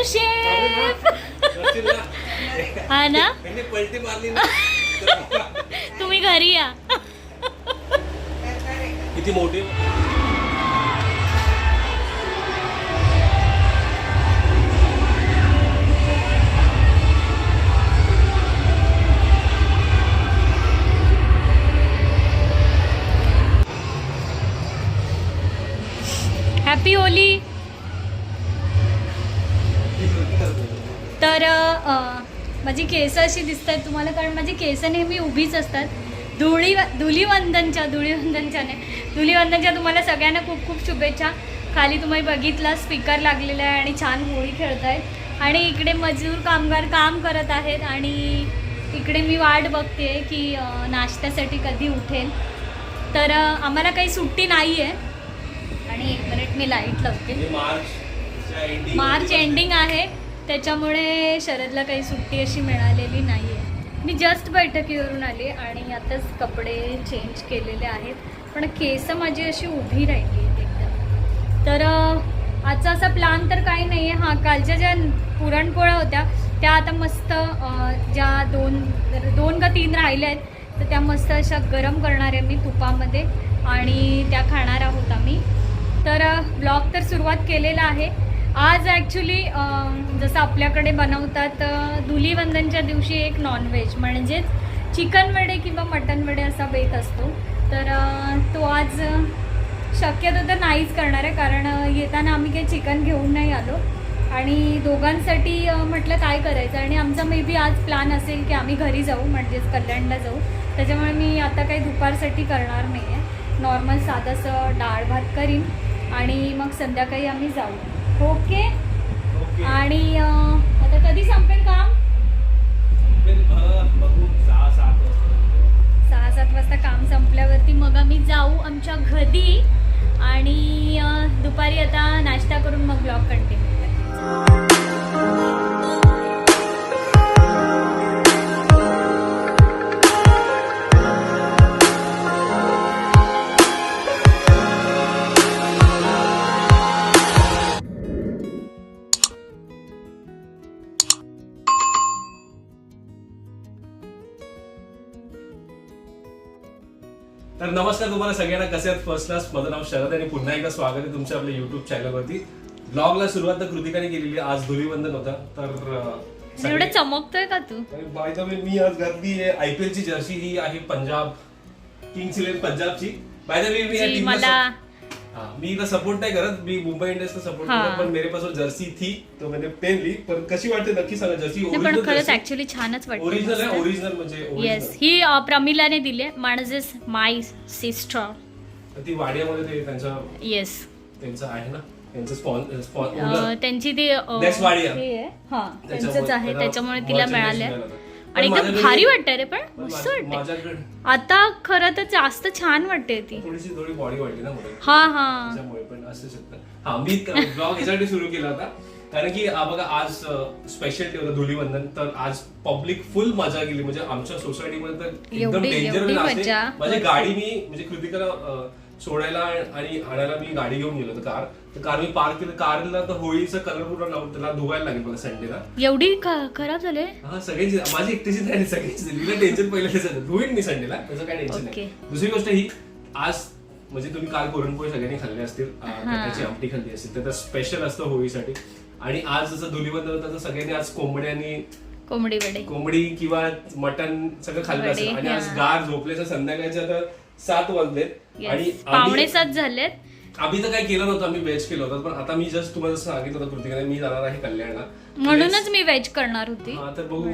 Master chef हा ना? तुम्ही घरी या. किती मोठी? हॅपी होली तर माझी केस अशी दिसत आहेत तुम्हाला कारण माझी केस नेहमी उभीच असतात. धुळी धुलीवंदनच्या नाही धुलीवंदनच्या तुम्हाला सगळ्यांना खूप खूप शुभेच्छा. खाली तुम्ही बघितला स्पीकर लागलेला आहे आणि छान होळी खेळत आहेत आणि इकडे मजूर कामगार काम करत आहेत आणि इकडे मी वाट बघते की नाश्त्यासाठी कधी उठेल. तर आम्हाला काही सुट्टी नाही आहे आणि एक मिनिट मी लाइट लावते. मार्च एंडिंग आहे. त्याच्यामुळे शरदला काही सुट्टी अशी मिळालेली नाही आहे मी जस्ट बैठकीवरून आली आणि आताच कपडे चेंज केलेले आहेत. पण केस माझी अशी उभी राहिली आहेत एकदम. तर आजचा असा प्लान तर काही नाही आहे हां कालच्या ज्या पुरणपोळ्या होत्या त्या आता मस्त ज्या दोन दोन का तीन राहिल्या आहेत तर त्या मस्त अशा गरम करणार आहे मी तुपामध्ये आणि त्या खाणार आहोत आम्ही. तर ब्लॉग तर सुरुवात केलेला आहे. आज ॲक्च्युली जसं आपल्याकडे बनवतात धुलीवंदनच्या दिवशी एक नॉनव्हेज म्हणजेच चिकन वडे किंवा मटन वडे असा बेत असतो. तर तो आज शक्यतो तर नाहीच करणार आहे कारण येताना आम्ही काही चिकन घेऊन नाही आलो. आणि दोघांसाठी म्हटलं काय करायचं? आणि आमचा मे बी आज प्लॅन असेल की आम्ही घरी जाऊ म्हणजेच कल्याणला जाऊ. त्याच्यामुळे मी आता काही दुपारसाठी करणार नाही आहे नॉर्मल साधंसं डाळ भात करीन आणि मग संध्याकाळी आम्ही जाऊ. ओके. आणि आता कधी संपेल काम? सहा सात वाजता काम संपल्यावरती मग आम्ही जाऊ आमच्या घरी. आणि दुपारी आता नाश्ता करून मग कसे आहेत? फर्स्ट क्लास माझं नाव शरद आणि पुन्हा एकदा स्वागत आहे तुमच्या आपल्या युट्यूब चॅनलवरती ब्लॉगला सुरुवात तर कृतिकाने केलेली. आज धुलीवंदन होता. तर अं, एवढं चमकतोय का तू? बाय द वे मी आज घातली आहे आय पी एल ची जर्सी ही आहे पंजाब किंग्स इलेव्हन पंजाबची. बाय द वे मी या जी टीमला मला हाँ मी इथं सपोर्ट नाही करत. मी मुंबई इंडियन्सला सपोर्ट हा. करतो पण मेरे पास वो जर्सी थी तो मैंने पहन ली. पण कशी वाटते नक्की सांगा जर्सी नाही पण खरंच ऍक्च्युली छानच ओरिजिनल आहे वाटतं ओरिजिनल म्हणजे येस original. ही अं, प्रमिलाने दिली माझेच माय सिस्टर तर ती वाड्यामध्ये ते त्यांचा येस त्यांचं आहे ना? त्यांचं स्पॉन स्पॉन अं, त्यांची ती वाडिया. हे आहे. हा त्याच्यामुळे त्यांचंच आहे. त्याला त्याच्यामुळे तिला मिळाल्या. आणि एकदम भारी वाटतंय रे पण मस्त आता खरं तर जास्त छान वाटते ती. थोडीशी थोडी बॉडी ना हा हा. पण असू शकतं. हा मी ब्लॉग सुरू केला होता. कारण की बघा आज स्पेशल डे होता धुलीवंदन तर आज पब्लिक फुल मजा गेली. म्हणजे आमच्या सोसायटीमध्ये तर एकदम डेंजर. माझी गाडी मी म्हणजे कृतिकाला सोडायला आणि आणायला मी गाडी घेऊन गेलो होतो कार. तर कार मी पार्क केलं. कारला तर होळीचा कलर पूर्ण लावून त्याला धुवायला लागेल मला संडेला एवढी खराब झाले? हा सगळ्यांची माझी एकटीची नाही सगळ्यांची. तिला टेन्शन पहिलं त्याचं होईल मी संडेला त्याचं काय टेन्शन. नाही. दुसरी गोष्ट ही आज म्हणजे तुम्ही काल पुरणपोळी सगळ्यांनी खाल्ले असतील. आमटी खाल्ली असतील. तर स्पेशल असतं होळीसाठी. आणि आज जसं धुलीबंद होतं तर सगळ्यांनी आज कोंबडी आणि कोंबडी वडे. कोंबडी किंवा मटन सगळं खाल्लं असेल. आणि आज. गार झोपल्याच्या संध्याकाळच्या तर सात वाजलेत. आणि पावणे सात झालेत. आम्ही तर काही केलं नव्हतं आम्ही व्हेज केलं होतं. पण आता मी जस्ट तुम्हाला सांगितलं होतं कृतिकाने मी जाणार आहे कल्याणला. म्हणूनच मी व्हेज करणार होती. तर बघू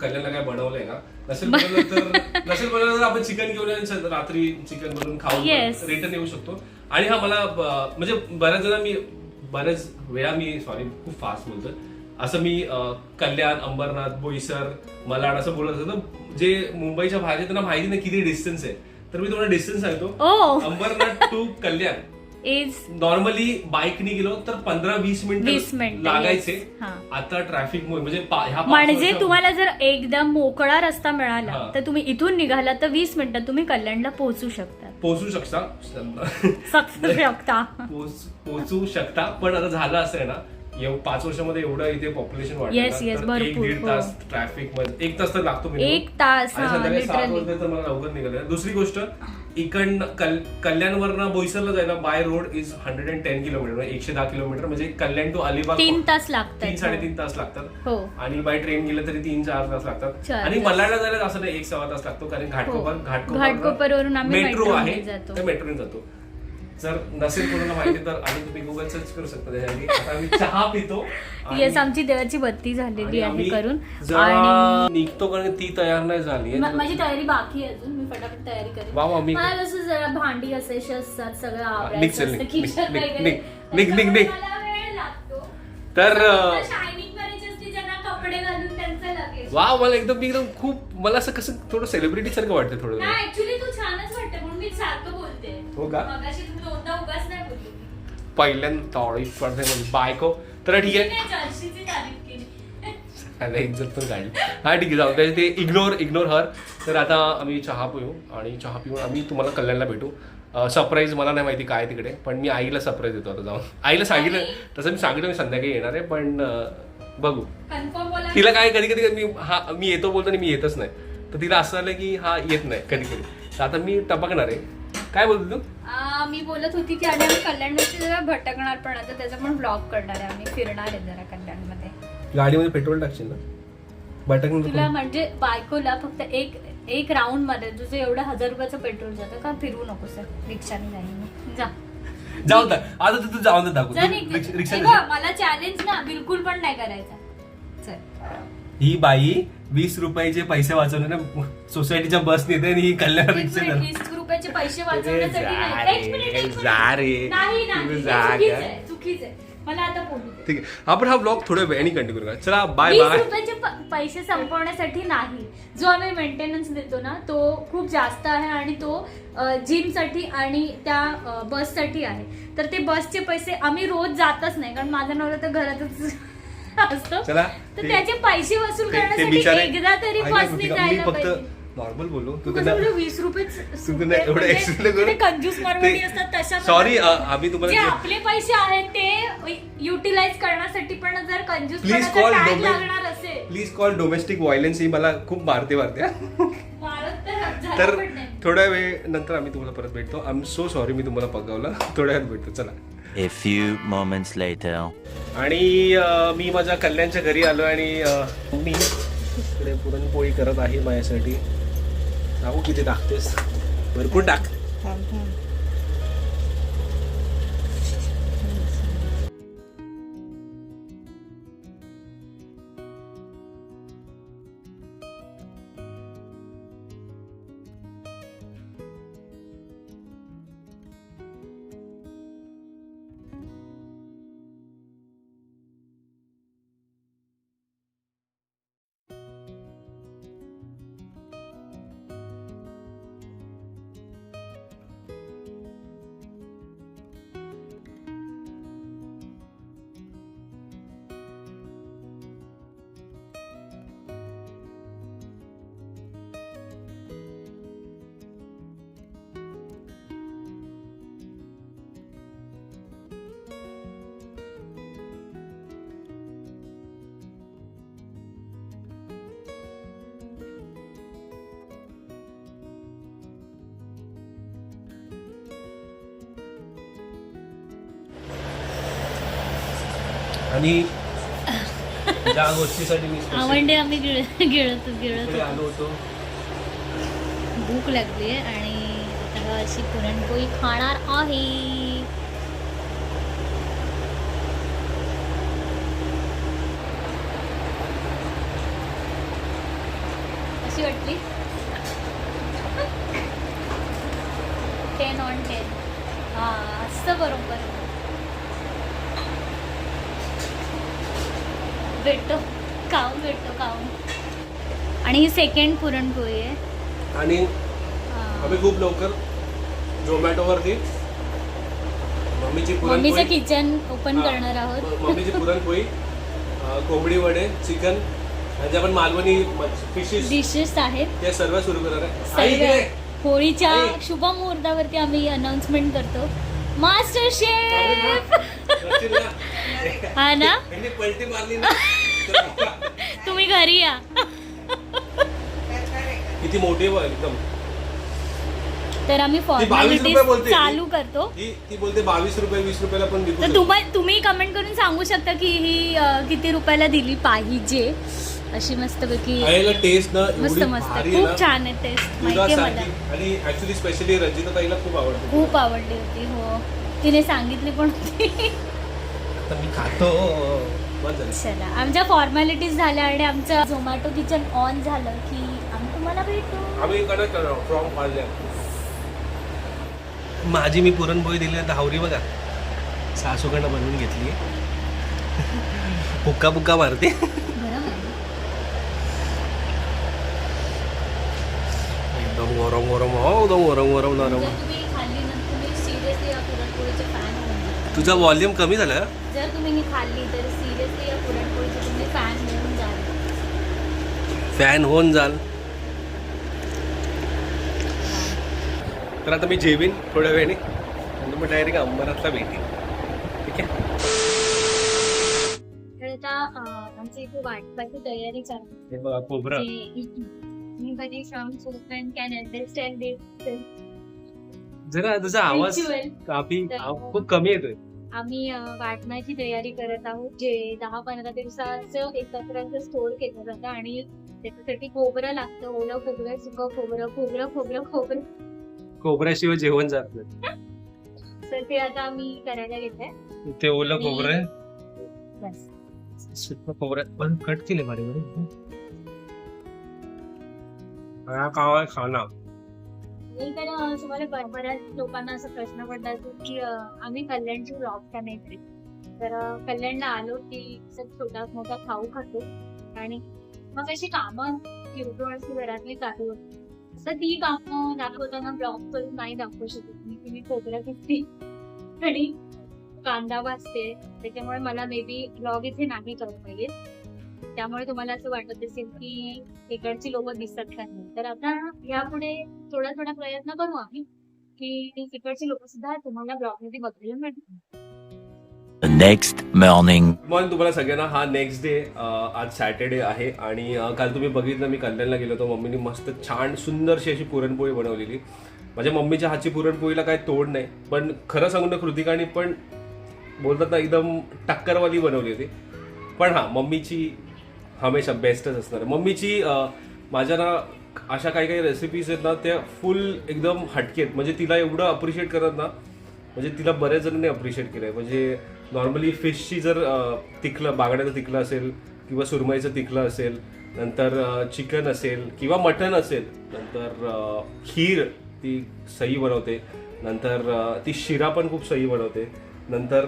कल्याणला काय बनवलंय का नसेल बनवलं तर नसेल बनवलं तर आपण चिकन घेऊन रात्री चिकन बनवून खाऊन Yes. रिटर्न येऊ शकतो. आणि हा मला म्हणजे बऱ्याच जण मी बऱ्याच वेळा मी सॉरी खूप फास्ट बोलतो असं मी कल्याण अंबरनाथ बोईसर मलाड असं बोलत तर जे मुंबईच्या आहे, त्यांना माहिती नाही किती डिस्टन्स आहे. तर मी तुम्हाला डिस्टन्स सांगतो. Ambernath to Kalyan. Is normally बाईकनी गेलो तर पंधरा वीस वीस मिनिट मिनिटं, लागायचे. आता ट्रॅफिक म्हणजे म्हणजे तुम्हाला जर एकदम मोकळा रस्ता मिळाला. तर तुम्ही इथून निघाला तर वीस मिनिटात तुम्ही कल्याणला पोहोचू शकता. पोहोचू शकता. पोच- पोहोचू शकता. पण आता झालं असं आहे ना एव- पाच वर्षामध्ये एवढं इथे पॉप्युलेशन वाढलं एक दीड हो. तास ट्रॅफिकमध्ये एक तास तर लागतो. एक तास हा संध्याकाळी सात वाजता मला लवकर निघालं दुसरी गोष्ट इकडनं कल कल्याणवरनं बोईसरला जायला by road is hundred and ten kilometre एकशे दहा किलोमीटर म्हणजे कल्याण टू अलिबाग तीन तास तीन लागतात साडेतीन तास लागतात हो आणि बाय ट्रेन गेलं तरी तीन चार तास लागतात आणि. मलाडला जायला असं नाही एक सव्वा तास लागतो कारण घाटकोपर हो. आम्ही मेट्रो आहे. त्या मेट्रोने जातो जर नसेल कोणाला माहिती तर आणि तुम्ही गुगल सर्च करू शकता त्याच्यासाठी. आता आम्ही चहा पितो आणि- येस आमची देवाची बत्ती झालेली आणि आहे आम्ही करून. जरा आणि निघतो कारण ती तयार नाही झाली मा- माझी तयारी बाकी आहे अजून. मी फटाफट तयारी करेन. वा वा मी मला कसं जरा भांडी असायची असतात सगळं निघ चल, असतं निघ, kitchen निघ, वगैरे. निघ, निघ, निघ, निघ. त्याच्यामुळे मला वेळ लागतो. तर, फक्त अं, shining करायची असते ज्यांना कपडे घालून त्यांचं लगेच. वा मला एकदम मी एकदम खूप मला असं कसं थोडं सेलिब्रिटी सारखं वाटतं थोडं नाही ऍक्च्युली तू छानच वाटते म्हणून मी सारखं हो का? पहिल्यांदा तारीफ करते म्हणजे बायको. तर ठीक आहे. इज्जत पण काढली. हा ठीक आहे जाऊ दे. ते इग्नोर इग्नोर हर तर आता आम्ही चहा पिऊ आणि चहा पिऊन आम्ही तुम्हाला कल्याणला भेटू. सरप्राईज मला नाही माहिती काय तिकडे पण मी आईला सरप्राईज देतो आता जाऊन. आईला सांगितलं तसं मी सांगितलं मी संध्याकाळी येणार आहे पण बघू. तिला काय कधी कधी मी हा मी येतो बोलतो आणि मी येतच नाही. तर तिला असं झालं की हा येत नाही कधी कधी तर आता मी टपकणार आहे. काय बोलतो तू? आ, मी बोलत होती की आणि आम्ही कल्याणमध्ये जरा भटकणार पण आता त्याचा पण ब्लॉग करणार आहे. आम्ही फिरणार आहे जरा कल्याणमध्ये. गाडीमध्ये पेट्रोल टाकशील ना? बटन तुला म्हणजे बायकोला फक्त एक एक राऊंडमध्ये तुझं एवढं हजार रुपयाचं पेट्रोल जातं का? फिरवू नको सर. रिक्षाने जाईन. जा. जाऊ दे आता तू तू जाऊन दाखव. जा निघ. रिक्षा- रिक्षा हे बघ, मला चॅलेंज ना बिलकुल पण नाही करायचा. चल. ही बाई वीस रुपयाचे पैसे वाचवले ना सोसायटीच्या बस नेते आणि ही कल्याण रिक्षा पैसे वाचवण्यासाठी नाही. एक मिनिट, एक रे, मिनिट. जा रे. नाही नाही. तू हे जा चुकीचं गं. आहे चुकीचं आहे. मला आता बोलू दे. ठीक आहे. आपण हा ब्लॉग थोड्या वेळाने कंटिन्यू करूया. चला बाय वीस बाय रुपयाचे प- पैसे संपवण्यासाठी नाही. जो आम्ही मेंटेनन्स देतो ना तो खूप जास्त आहे आणि तो जिमसाठी आणि त्या बससाठी आहे. तर ते बसचे पैसे आम्ही रोज जातच नाही कारण माझा नवरा तर घरातच असतो. चला तर ते- त्याचे पैसे वसूल ते- ते करण्यासाठी बिचारे एकदा तरी ऐका, बसने कृतिका, जायला मी फक्त पाहिजे. नॉर्मल बोललो तू तू कसं त्यांना बोलू, वीस रुपये तू त्यांना एवढं एक्सप्लेन करू कंजूस मारवाडी असतात तशा सॉरी. आम्ही तुम्हाला आपले पैसे आहेत ते युटिलाइज करण्यासाठी पण जर कंजूस प्लीज कॉल लागणार असेल प्लीज कॉल डोमेस्टिक व्हायलन्स ही मला खूप मारते मारते हा. तर. थोड्या वेळ नंतर आम्ही तुम्हाला परत भेटतो आय एम सो सॉरी मी तुम्हाला पगावलं थोड्या वेळात भेटतो चला A few moments later. आणि मी माझ्या कल्याणच्या घरी आलो आणि मी इकडे पुरणपोळी करत आहे माझ्यासाठी सांगू किती टाकतेस भरपूर टाक. आणि ज्या गोष्टीसाठी मी special आवंडे आम्ही गिळ- गिळत गिळत इकडे आलो होतो. भूक लागली आहे आणि आता अशी पुरणपोळी खाणार आहे. कशी वाटली? टेन ऑन टेन हा असतं बरोबर. भेटतो खाऊन भेटतो खाऊन आणि ही सेकंड पुरणपोळी आहे आणि. आम्ही खूप लवकर झोमॅटोवरती मम्मीची मम्मीचं किचन ओपन. करणार आहोत मम्मीची पुरणपोळी कोंबडी वडे चिकन आणि जे आपण मालवणी फिशेस डिशेस आहेत ते सर्व सुरू करणार आहे. होळीच्या. शुभ मुहूर्तावरती आम्ही अनाउन्समेंट करतो मास्टर शेफ? हा ना पलटी मारली ना तुम्ही घरी या. किती मोठी बघ एकदम. तर आम्ही ती 22 फॉर्मॅलिटीज रुपये बोलते. चालू करतो. ती ती बोलते बावीस रुपये वीस रुपयाला पण विकू तर शकतो. तुम्हा तुम्ही कमेंट करून सांगू शकता की ही अ, किती रुपयाला दिली पाहिजे. अशी मस्तपैकी खायला टेस्ट ना मस्त एवढी मस्त भारी आहे खूप ना. छान आहे टेस्ट माहिती आहे मला. दुधासारखी आणि ऍक्च्युली स्पेशली रंजिता ताईला खूप आवडते. खूप आवडली होती हो. तिने सांगितली पण होती. आता मी खातो. चला आमच्या फॉर्मॅलिटीज झाल्या आणि आमचं झोमॅटो किचन ऑन झालं की आम्ही तुम्हाला भेटू. आम्ही फ्रॉम माझी मी पुरणपोळी दिली आता हावरी बघा. सासूकडनं बनवून घेतली पुक्का पुक्का मारते. एकदम गरम गरम हो एकदम गरम गरम नरम. तुझा वॉल्यूम कमी झाला? जर तुम्ही ही खाल्ली तर सिरियसली या पुरणपोळीचे तुम्ही फॅन म्हणून जाल. फॅन होऊन जाल. तर आता मी जेवीन थोड्या वेळाने. आणि मग डायरेक्ट अंबरातला भेटेन ठीक आहे? आता आमची इथे वाटपाची तयारी चालू खोबरं. मी कधी फ्रॉम चोपन कॅन अंडरस्टँड दिस जरा तुझा आवाज. काफी खूप कमी येतोय. आम्ही वाटण्याची तयारी करत आहोत जे दहा पंधरा दिवसाचं एकत्र स्टोर केलं जातं आणि त्याच्यासाठी खोबरं लागतं. ओलं खोबरं सुकं खोबरं खोबरं खोबरं खोबरं. खोबऱ्याशिवाय जेवण जात नाही. तर ते आता आम्ही करायला घेत आहे ते ओलं खोबरं आहे. बस. सुकं खोबरं. पण कट केले बारीक बारीक हा काय खाना तर तुम्हाला बऱ्याच लोकांना असा प्रश्न पडला की आम्ही कल्याणची ब्लॉग का नाही करीत? तर कल्याणला आलो की छोटा मोठा खाऊ खातो आणि मग अशी कामं किरकोळ अशी घरातली चालू होती तर ती कामं दाखवताना ब्लॉग करून नाही दाखवू शकत. मी तुम्ही कोपऱ्या किती आणि कांदा वाचते. त्याच्यामुळे मला मे बी ब्लॉग इथे नाही करत पाहिजे त्यामुळे तुम्हाला असं वाटत असेल की इकडची लोक दिसतात का नाही. तर आता यापुढे थोडा थोडा प्रयत्न करू आम्ही की तिकडची लोक सुद्धा तुम्हाला ब्लॉगमध्ये बघायला मिळतील. Next morning. मॉर्निंग तुम्हाला सगळ्यांना. हा नेक्स्ट डे आज सॅटर्डे आहे आणि काल तुम्ही बघितलं मी कल्याणला गेलो होतो. मम्मीने मस्त छान सुंदरशी अशी पुरणपोळी बनवलेली. माझ्या मम्मीच्या हातची पुरणपोळीला काही तोड नाही पण खरं सांगून ना कृतिकाने पण बोलतात ना एकदम टक्करवाली बनवली होती. पण हा मम्मीची हमेशा बेस्टच असणार. मम्मीची माझ्या ना अशा काही काही रेसिपीज आहेत ना त्या फुल एकदम हटके आहेत. म्हणजे तिला एवढं अप्रिशिएट करत ना म्हणजे तिला बऱ्याच जणांनी अप्रिशिएट केलं आहे म्हणजे नॉर्मली फिशची जर तिखलं बागड्याचं तिखलं असेल किंवा सुरमईचं तिखलं असेल नंतर चिकन असेल किंवा मटन असेल नंतर खीर ती सही बनवते. नंतर ती शिरा पण खूप सही बनवते. नंतर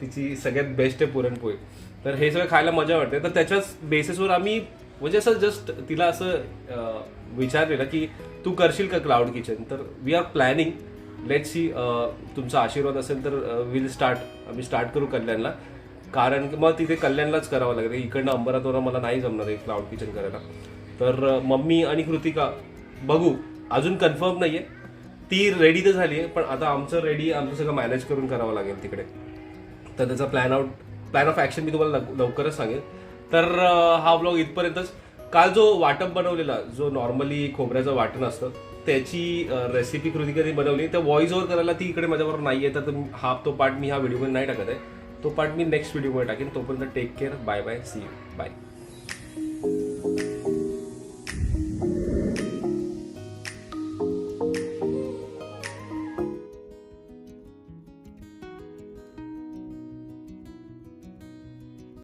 तिची सगळ्यात बेस्ट आहे पुरणपोळी. तर हे सगळं खायला मजा वाटते. तर त्याच्याच बेसिसवर आम्ही म्हणजे असं जस्ट तिला असं विचारलेलं की तू करशील का क्लाउड किचन तर we are planning let see तुमचा आशीर्वाद असेल तर विल स्टार्ट आम्ही स्टार्ट करू कल्याणला. कारण की मग तिथे कल्याणलाच करावं लागेल. इकडनं अंबरातवरून मला नाही जमणार आहे क्लाउड किचन करायला. तर मम्मी आणि कृतिका बघू. अजून कन्फर्म नाही आहे ती रेडी तर झाली आहे पण आता आमचं रेडी आमचं सगळं मॅनेज करून करावं लागेल तिकडे. तर त्याचा plan out plan of action मी तुम्हाला लवकरच सांगेन. तर हा ब्लॉग इथपर्यंतच. काल जो वाटप बनवलेला जो नॉर्मली खोबऱ्याचं वाटण असतं त्याची रेसिपी कृतिकाने बनवली. त्या व्हॉइस ओव्हर करायला ती इकडे माझ्याबरोबर नाही आहे तर हा तो पार्ट मी हा व्हिडिओमध्ये नाही टाकत आहे. तो पार्ट मी नेक्स्ट व्हिडिओमध्ये टाकेन. तोपर्यंत take care bye bye see you bye